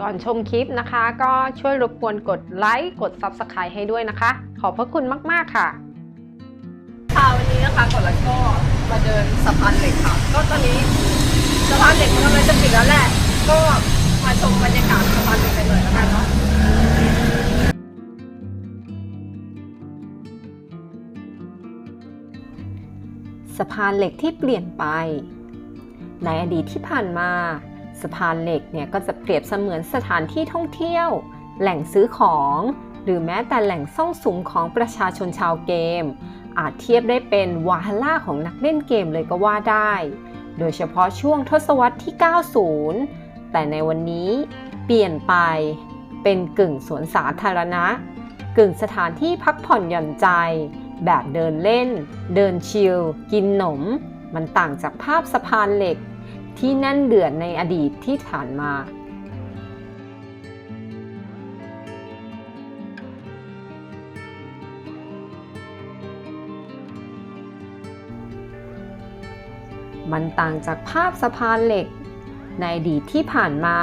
ก่อนชมคลิปนะคะ ก็ช่วยรบกวนกดไลค์กด Subscribe ให้ด้วยนะคะ ขอบพระคุณมาก ๆ ค่ะ ค่ะวันนี้นะคะก่อนแล้วก็มาเดินสะพานเหล็กค่ะ ก็ตอนนี้สะพานเหล็กมันกำลังจะปิดแล้วแหละก็มาชมบรรยากาศสะพานเหล็กกันหน่อยแล้วกันเนาะสะพานเหล็กที่เปลี่ยนไป ในอดีตที่ผ่านมา สะพานเหล็กเนี่ยก็จะเปรียบเสมือนสถานที่ท่องเที่ยว แหล่งซื้อของ หรือแม้แต่แหล่งซ่องสุมของประชาชนชาวเกม อาจเทียบได้เป็นวาฮาร่าของนักเล่นเกมเลยก็ว่าได้ โดยเฉพาะช่วงทศวรรษที่ 90 แต่ในวันนี้เปลี่ยนไปเป็นกึ่งสวนสาธารณะ กึ่งสถานที่พักผ่อนหย่อนใจ แบบเดินเล่น เดินชิล กินหนม มันต่างจากภาพสะพานเหล็ก ที่แน่นเดือดในอดีตที่ผ่านมามันต่างจากภาพสะพานเหล็ก ในอดีตที่ผ่านมา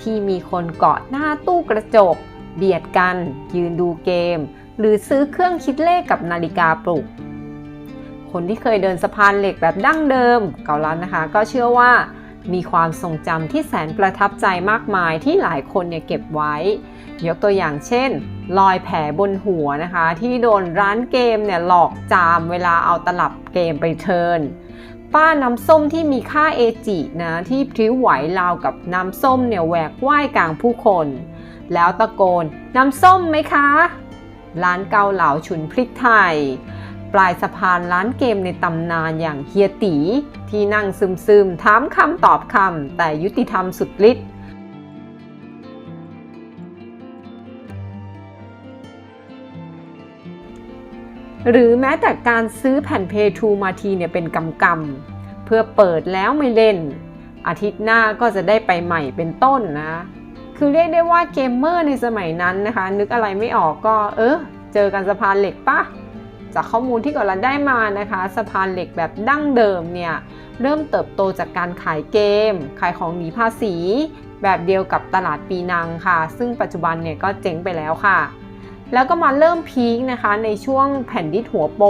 ที่มีคนเกาะหน้าตู้กระจก เบียดกัน ยืนดูเกม หรือซื้อเครื่องคิดเลขกับนาฬิกาปลุก คนที่เคยเดินสะพานเหล็กแบบดั้งเดิมเกาล้วนะคะ ก็เชื่อว่ามีความทรงจำที่แสนประทับใจมากมายที่หลายคนเนี่ยเก็บไว้ ยกตัวอย่างเช่น รอยแผลบนหัวนะคะ ที่โดนร้านเกมเนี่ยหลอกจามเวลาเอาตลับเกมไปเทิร์นป้าน้ำส้มที่มีค่าเอจินะที่พริ้วไหวราวกับน้ำส้มเนี่ยแหวกว่ายกลางผู้คน แล้วตะโกนน้ำส้มไหมคะ ร้านเกาเหลาฉุนพริกไทย ปลายสะพานร้านเกมในตำนานอย่างเฮียตี ที่นั่งซึมๆ ถามคำตอบคำ แต่ยุติธรรมสุดฤทธิ์หรือแม้แต่การซื้อแผ่นเพทูมาทีเนี่ยเป็นกำกำเพื่อเปิดแล้วไม่เล่น อาทิตย์หน้าก็จะได้ไปใหม่เป็นต้นนะ คือเรียกได้ว่าเกมเมอร์ในสมัยนั้นนะคะ นึกอะไรไม่ออกก็เออเจอกันสะพานเหล็กปะ จากข้อมูลที่กอนเราได้มานะคะสะพานเหล็กแบบดั้งเดิมเนี่ยเริ่มเติบโตจากการขายเกม ขายของหนีภาษี แบบเดียวกับตลาดปีนังค่ะ ซึ่งปัจจุบันเนี่ยก็เจ๊งไปแล้วค่ะ แล้วก็มาเริ่มพีคนะคะในช่วงแผ่นดิสหัวโปร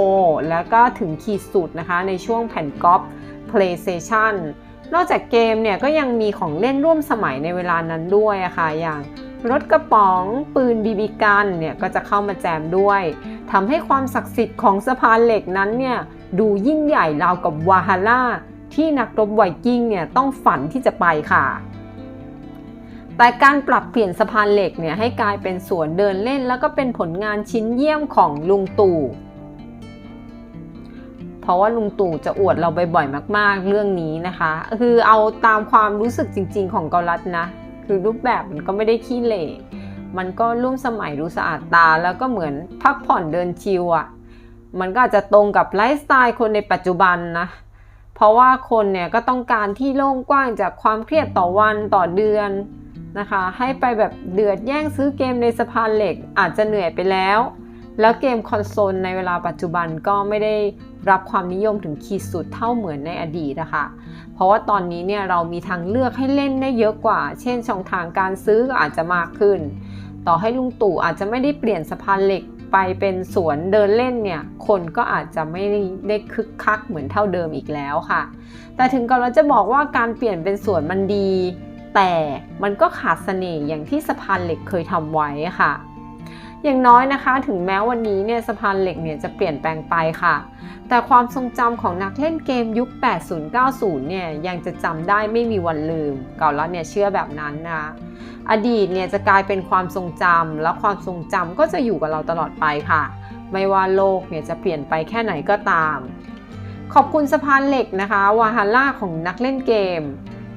แล้วก็ถึงขีดสุดนะคะในช่วงแผ่นก๊อป PlayStation นอกจากเกมเนี่ยก็ยังมีของเล่นร่วมสมัยในเวลานั้นด้วยอะค่ะอย่าง รถกระป๋องปืนบีบีกันเนี่ยก็จะเข้ามาแจมด้วยทำให้ความศักดิ์สิทธิ์ของสะพานเหล็กนั้นเนี่ยดูยิ่งใหญ่ราวกับวาฮาร่าที่นักรบไวกิ้งเนี่ยต้องฝันที่จะไปค่ะ แต่การปรับเปลี่ยนสะพานเหล็กเนี่ยให้กลายเป็นสวนเดินเล่น แล้วก็เป็นผลงานชิ้นเยี่ยมของลุงตู่เพราะว่าลุงตู่จะอวดเราบ่อยๆมาก ๆ เรื่องนี้นะคะ คือเอาตามความรู้สึกจริง ๆ ของเกาลัดนะ คือรูปแบบมันก็ไม่ได้ขี้เหร่มันก็ร่วมสมัยดูสะอาดตา แล้วก็เหมือนพักผ่อนเดินชิวอะ่ะ มันก็อาจจะตรงกับไลฟ์สไตล์คนในปัจจุบันนะ เพราะว่าคนเนี่ยก็ต้องการที่โล่งกว้างจากความเครียดต่อวันต่อเดือนนะคะ ให้ไปแบบเดือดแย่งซื้อเกมในสะพานเหล็กอาจจะเหนื่อยไปแล้ว แล้วเกมคอนโซลในเวลาปัจจุบันก็ไม่ได้รับความนิยมถึงขีดสุดเท่าเหมือนในอดีตนะคะ เพราะว่าตอนนี้เนี่ยเรามีทางเลือกให้เล่นได้เยอะกว่า เช่นช่องทางการซื้อก็อาจจะมากขึ้น ต่อให้ลุงตู่อาจจะไม่ได้เปลี่ยนสะพานเหล็กไปเป็นสวนเดินเล่นเนี่ย คนก็อาจจะไม่ได้คึกคักเหมือนเท่าเดิมอีกแล้วค่ะ แต่ถึงกับเราจะบอกว่าการเปลี่ยนเป็นสวนมันดี แต่มันก็ขาดเสน่ห์อย่างที่สะพานเหล็กเคยทำไว้ค่ะ อย่างน้อยนะคะ ถึงแม้วันนี้เนี่ยสะพานเหล็กเนี่ยจะเปลี่ยนแปลงไปค่ะ แต่ความทรงจำของนักเล่นเกมยุค 80-90 เนี่ยยังจะจำได้ไม่มีวันลืม เก่าแล้วเนี่ยเชื่อแบบนั้นนะอดีตเนี่ยจะกลายเป็นความทรงจำและความทรงจำก็จะอยู่กับเราตลอดไปค่ะ ไม่ว่าโลกเนี่ยจะเปลี่ยนไปแค่ไหนก็ตาม ขอบคุณสะพานเหล็กนะคะ วาฮาร่าของนักเล่นเกม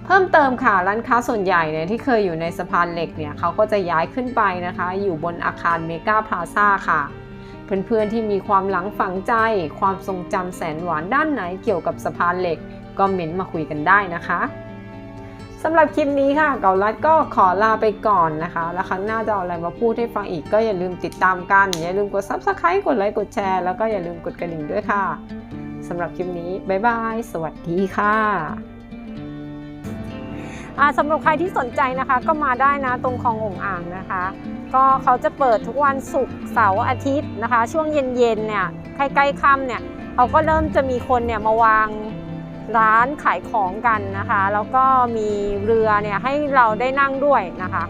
เพิ่มเติมค่ะร้านค้าส่วนใหญ่เนี่ยที่เคยอยู่ในสะพานเหล็กเนี่ยเขาก็จะย้ายขึ้นไปนะคะ อยู่บนอาคารเมกาพลาซ่าค่ะ เพื่อนๆที่มีความหลังฝังใจ ความทรงจำแสนหวานด้านไหนเกี่ยวกับสะพานเหล็ก ก็เม้นต์มาคุยกันได้นะคะสำหรับคลิปนี้ค่ะ เกาลัดก็ขอลาไปก่อนนะคะ แล้วครั้งหน้าจะเอาอะไรมาพูดให้ฟังอีกก็อย่าลืมติดตามกัน อย่าลืมกด subscribe กดไลค์กดแชร์แล้วก็อย่าลืมกดกระดิ่งด้วยค่ะสำหรับคลิปนี้บ๊ายบาย สวัสดีค่ะ สำหรับใครที่สนใจนะคะ ก็มาได้นะตรงคลององอ่างนะคะ ก็เขาจะเปิดทุกวันศุกร์เสาร์อาทิตย์นะคะ ช่วงเย็นๆเนี่ยใกล้ๆค่ำเนี่ยเขาก็เริ่มจะมีคนเนี่ยมาวางร้านขายของกันนะคะ แล้วก็มีเรือเนี่ยให้เราได้นั่งด้วยนะคะ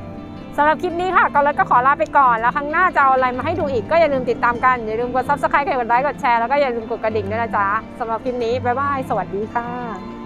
สำหรับคลิปนี้ค่ะก็แล้วก็ขอลาไปก่อน แล้วครั้งหน้าจะเอาอะไรมาให้ดูอีกก็อย่าลืมติดตามกัน อย่าลืมกด subscribe กดไลค์กดแชร์แล้วก็อย่าลืมกดกระดิ่งด้วยนะจ๊ะสำหรับคลิปนี้ บ๊ายบาย สวัสดีค่ะ